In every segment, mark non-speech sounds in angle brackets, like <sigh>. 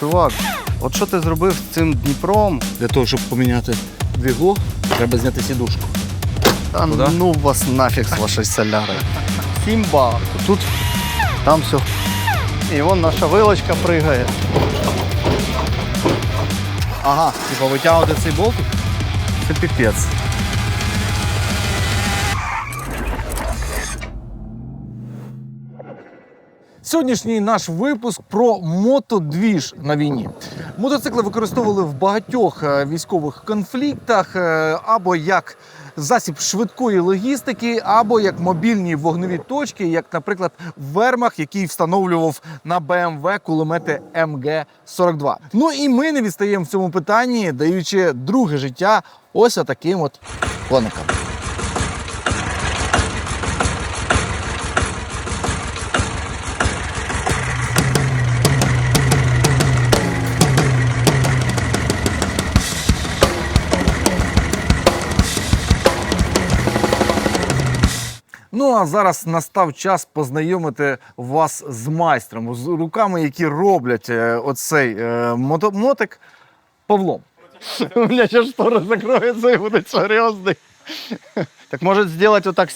чувак, от що ти зробив з цим Дніпром? Для того, щоб поміняти двігло, треба зняти сідушку. Та Куда? ну вас нафіг з вашою солярою. Сімба. Тут, там все. І вон наша вилочка пригає. Ага, типа витягувати цей болтик. Це піпець. Сьогоднішній наш випуск про мотодвіж на війні. Мотоцикли використовували в багатьох е, військових конфліктах е, або як засіб швидкої логістики, або як мобільні вогневі точки, як, наприклад, Вермах, який встановлював на БМВ кулемети МГ-42. Ну і ми не відстаємо в цьому питанні, даючи друге життя ось таким от коникам. Ну а зараз настав час познайомити вас з майстром, з руками, які роблять е, оцей е, мотик Павлом. У меня сейчас штора и будет серьезный. Так може зробити отак так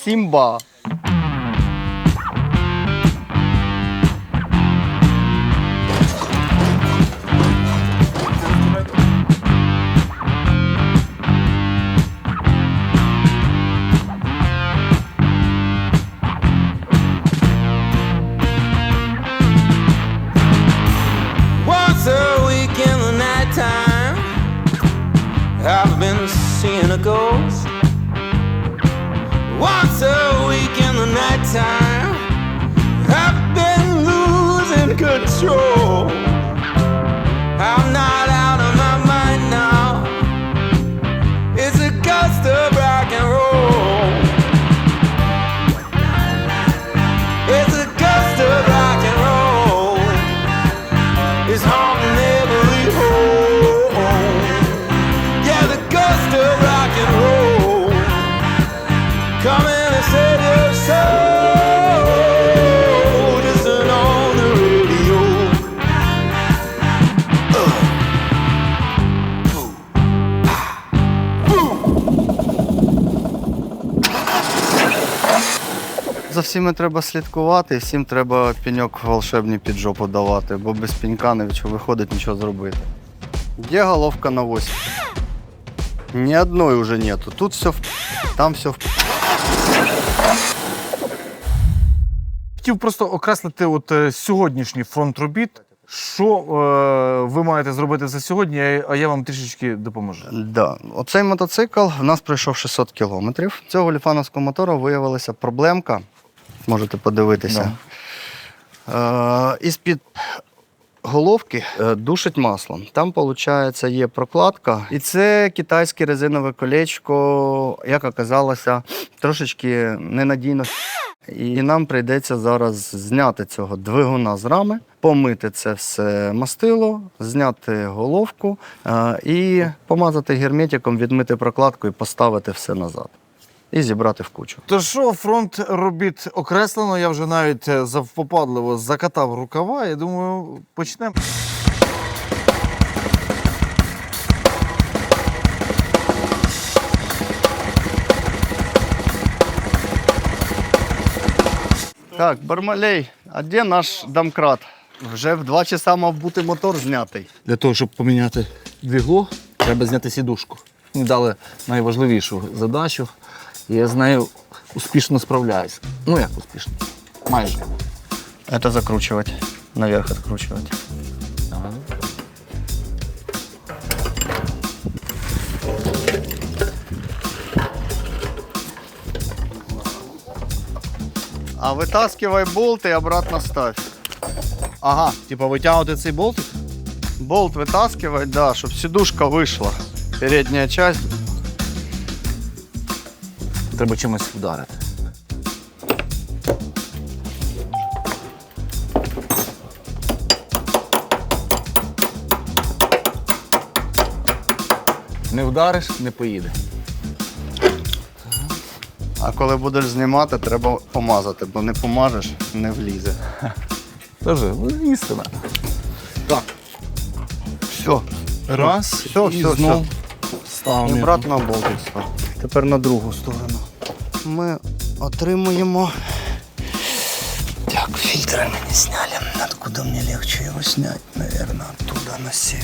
всіми треба слідкувати, всім треба пеньок волшебний під жопу давати, бо без пенька не виходить нічого зробити. Є головка на 8. Ні одної вже нету. Тут все в там все в Хотів просто окреслити от е, сьогоднішній фронт робіт. Що е, ви маєте зробити за сьогодні, а- а я вам трішечки допоможу. Да. Оцей мотоцикл в нас пройшов 600 кілометрів. Цього ліфановського мотора виявилася проблемка. Можете подивитися. Е, із-під головки е, душить маслом. Там, виходить, є прокладка. І це китайське резинове колечко, як оказалося, трошечки ненадійно. І нам прийдеться зараз зняти цього двигуна з рами, помити це все мастило, зняти головку е, і помазати герметиком, відмити прокладку і поставити все назад. І зібрати в кучу. То що, фронт робіт окреслено, я вже навіть е, завпопадливо закатав рукава. Я думаю, почнемо. Так, Бармалей, а де наш домкрат? Вже в два часа мав бути мотор знятий. Для того, щоб поміняти двігло, треба зняти сідушку. Мені дали найважливішу задачу, і я з нею успішно справляюсь. Ну як успішно? Майже. Это закручивать. Наверх откручивать. А вытаскивай болт и обратно ставь. Ага, типа витягувати цей болтик. Болт вытаскивать, да, чтобы сидушка вышла. Передняя часть. Треба чимось вдарити. Не вдариш, не поїде. А коли будеш знімати, треба помазати, бо не помажеш, не влізе. Тоже ну, істина. Так. Все. Раз, Все, і все, знов все. ставимо. І обратно болтик став. Тепер на другу сторону. Ми отримуємо. Так, фильтры мы не сняли. Откуда мне легче его снять? Наверное, оттуда на 7.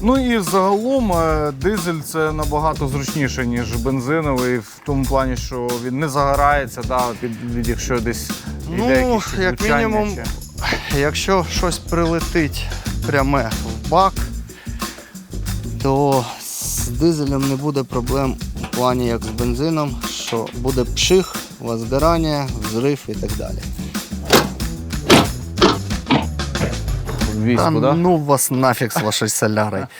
Ну і загалом е, дизель це набагато зручніше, ніж бензиновий, в тому плані, що він не загорається, да, під, від- якщо десь Ну, йде якісь як мінімум, чи- Якщо щось прилетить пряме в бак, то дизелем не буде проблем в плані як з бензином, що буде пших, возгорання, взрив і так далі. в війську, Та да? ну вас нафіг з вашою солярою. <laughs>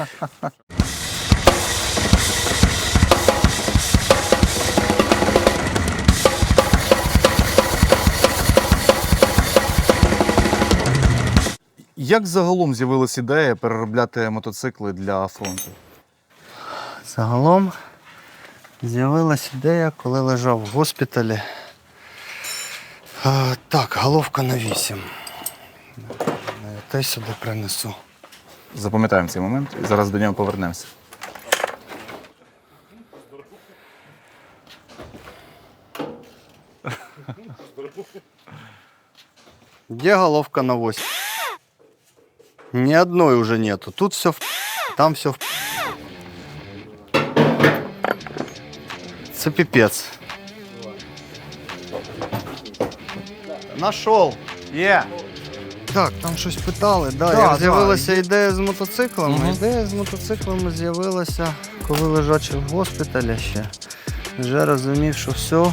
Як загалом з'явилася ідея переробляти мотоцикли для фронту? Загалом з'явилася ідея, коли лежав в госпіталі. Так, головка на 8. Та й сюди принесу. Запам'ятаємо цей момент і зараз до нього повернемося. Где головка на 8? Ни одной уже нету. Тут все в там все в Це пипец. Нашел. Є! Так, там щось питали. Да, Да, як да. з'явилася ідея з мотоциклами. Мгм. Ідея з мотоциклами з'явилася, коли лежачи в госпіталі ще. Вже розумів, що все.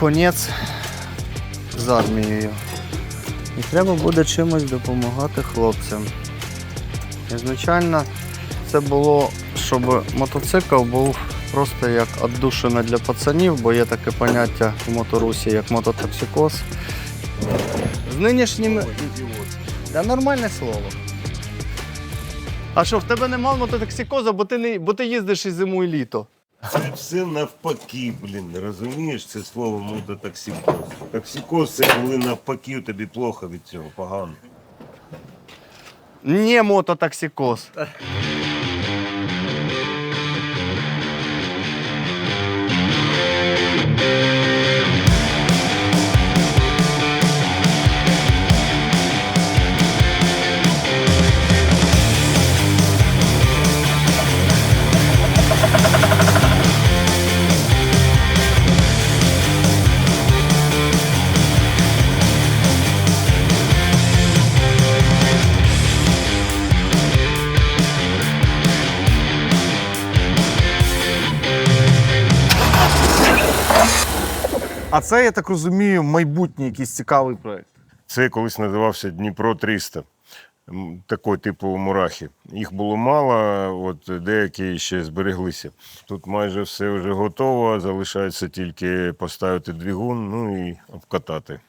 Конець з армією. І треба буде чимось допомагати хлопцям. Ізначально це було, щоб мотоцикл був просто як віддушина для пацанів, бо є таке поняття в моторусі, як мототоксикоз. З нинішніми. Да нормальне слово. А що, в тебе нема мототоксикозу, бо ти не бо ти їздиш і зиму, і літо. Це все навпаки, блін, розумієш, це слово мототоксикоз. Токсикоз це коли навпаки тобі плохо від цього, погано. Не мототоксикоз. А це, я так розумію, майбутній якийсь цікавий проєкт. Це колись називався Дніпро 300. М, Такого типу мурахи. Їх було мало, от деякі ще збереглися. Тут майже все вже готово, залишається тільки поставити двигун, ну і обкатати.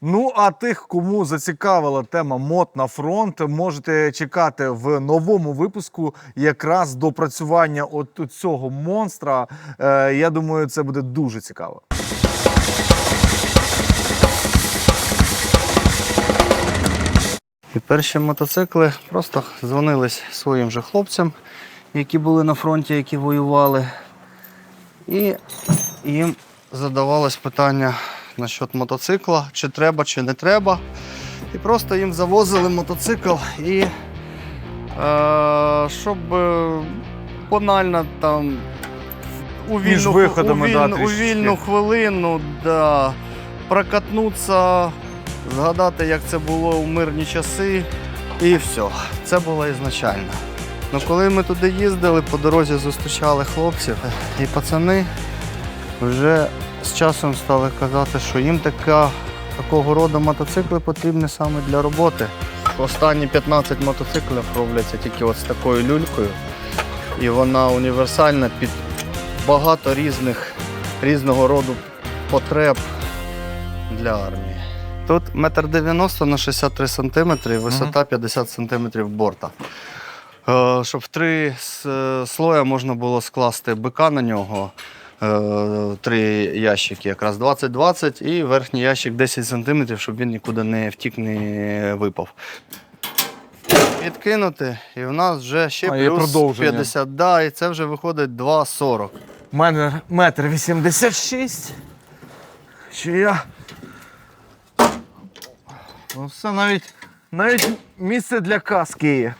Ну, а тих, кому зацікавила тема мод на фронт, можете чекати в новому випуску якраз допрацювання от цього монстра. Е, я думаю, це буде дуже цікаво. І перші мотоцикли просто дзвонились своїм же хлопцям, які були на фронті, які воювали. І їм задавалось питання насчет мотоцикла, чи треба, чи не треба. І просто їм завозили мотоцикл і е, щоб е, банально там у Між вільну, виходами, у да, у вільну хвилину да, прокатнутися, згадати, як це було у мирні часи, і все. Це було ізначально. Ну, коли ми туди їздили, по дорозі зустрічали хлопців, і пацани вже з часом стали казати, що їм така, такого роду мотоцикли потрібні саме для роботи. Останні 15 мотоциклів робляться тільки от з такою люлькою. І вона універсальна під багато різних, різного роду потреб для армії. Тут метр 90 на 63 сантиметри, висота 50 сантиметрів борта. Е, Щоб в три с- слоя можна було скласти бика на нього, е, три ящики, якраз 20-20, і верхній ящик 10 см, щоб він нікуди не втік, не випав. Відкинути, і в нас вже ще А, є плюс продовження. 50, да, і це вже виходить 2,40. У мене метр вісімдесят шість. Чи я. Ну, все навіть, навіть місце для каски є.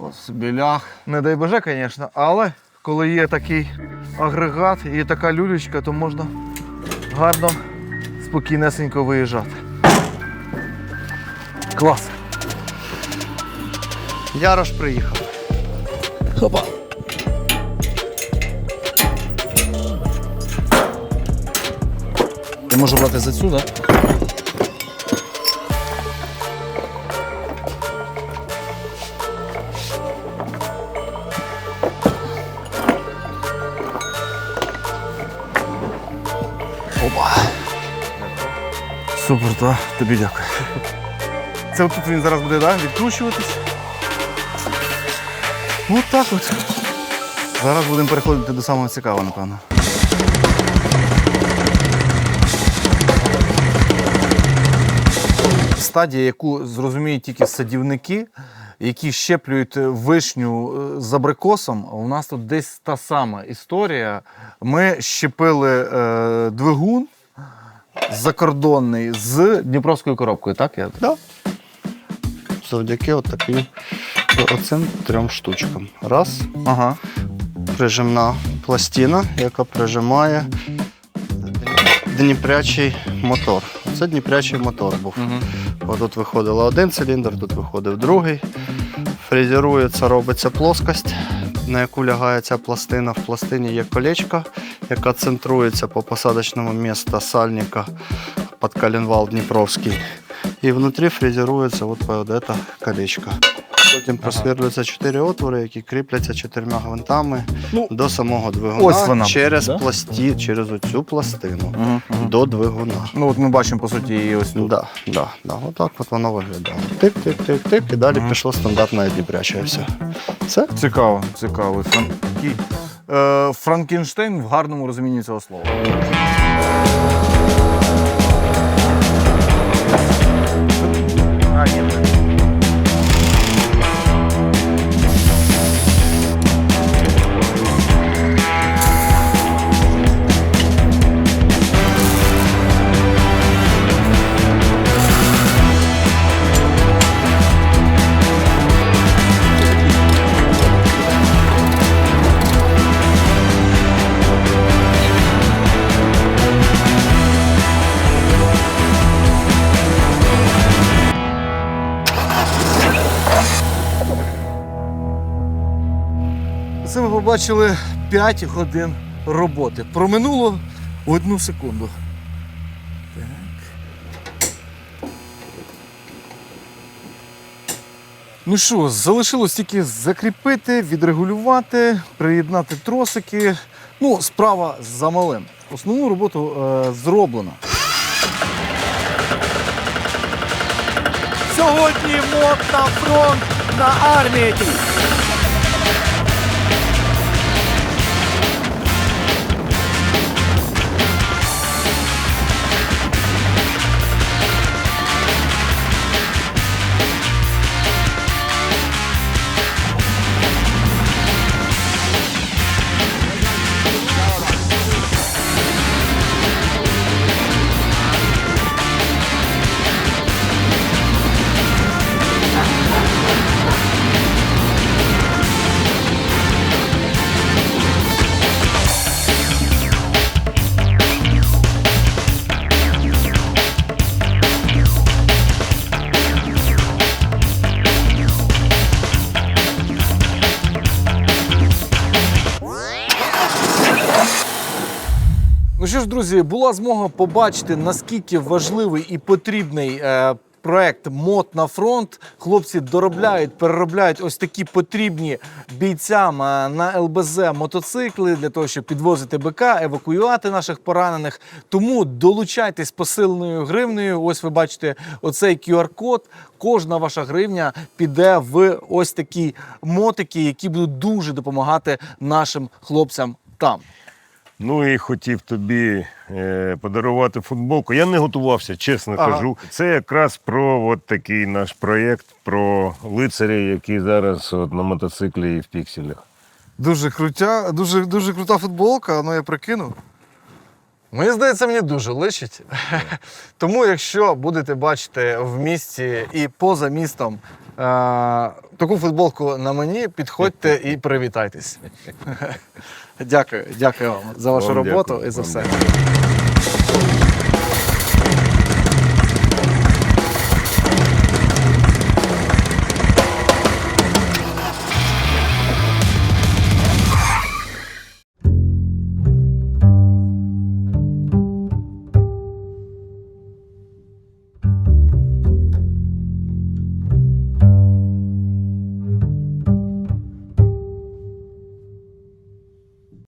Ось собі ляг. Не дай боже, звісно, але коли є такий агрегат і така люлечка, то можна гарно, спокійнесенько виїжджати. Клас. Ярош приїхав. Хопа. Я можу брати за цю, так? Опа. Супер, так. Тобі дякую. Це отут він зараз буде да, відкручуватись. От так от. Зараз будемо переходити до самого цікавого, напевно. Стадія, яку зрозуміють тільки садівники, які щеплюють вишню е, з абрикосом, у нас тут десь та сама історія. Ми щепили е, двигун закордонний з Дніпровською коробкою, так? Я... Да. Завдяки от оцим трьом штучкам. Раз, Ага. прижимна пластина, яка прижимає дніпрячий мотор. Це дніпрячий мотор був. Угу. Отут виходило один циліндр, тут виходив другий. Фрезерується, робиться плоскость, на яку лягає пластина. В пластині є колечко, яка центрується по посадочному місту сальника під коленвал Дніпровський. І внутрі фрезерується от вот это колечко. Потім просверлюються чотири отвори, які кріпляться чотирма гвинтами Ну, до самого двигуна ось вона, через, да? пласті, через оцю пластину Угу. до двигуна. Ну от ми бачимо, по суті, її ось тут. Да, да, да. Отак от воно виглядає. Тик-тик-тик-тик, і далі пішло стандартне дібряче. і Все. Все. Цікаво, цікаво. Фран... такий, Е, Франкенштейн в гарному розумінні цього слова. Побачили 5 годин роботи. Проминуло одну секунду. Ну що, залишилось тільки закріпити, відрегулювати, приєднати тросики. Ну, справа за малим. Основну роботу е, зроблено. Сьогодні мод на фронт на армії. Ну що ж, друзі, була змога побачити, наскільки важливий і потрібний е, проект Мод на фронт. Хлопці доробляють, переробляють ось такі потрібні бійцям е, на ЛБЗ мотоцикли для того, щоб підвозити БК, евакуювати наших поранених. Тому долучайтесь посиленою гривнею. Ось ви бачите оцей QR-код. Кожна ваша гривня піде в ось такі мотики, які будуть дуже допомагати нашим хлопцям там. Ну і хотів тобі е, подарувати футболку. Я не готувався, чесно Ага. кажу. Це якраз про от такий наш проєкт, про лицаря, який зараз от, на мотоциклі і в пікселях. Дуже крутя, дуже, дуже крута футболка, ну я прикинув. Мені здається, мені дуже личить. <laughs> Тому, якщо будете бачити в місті і поза містом е- таку футболку на мені, підходьте і привітайтесь. <laughs> дякую, дякую вам за вашу Вам роботу дякую, і за все. дякую.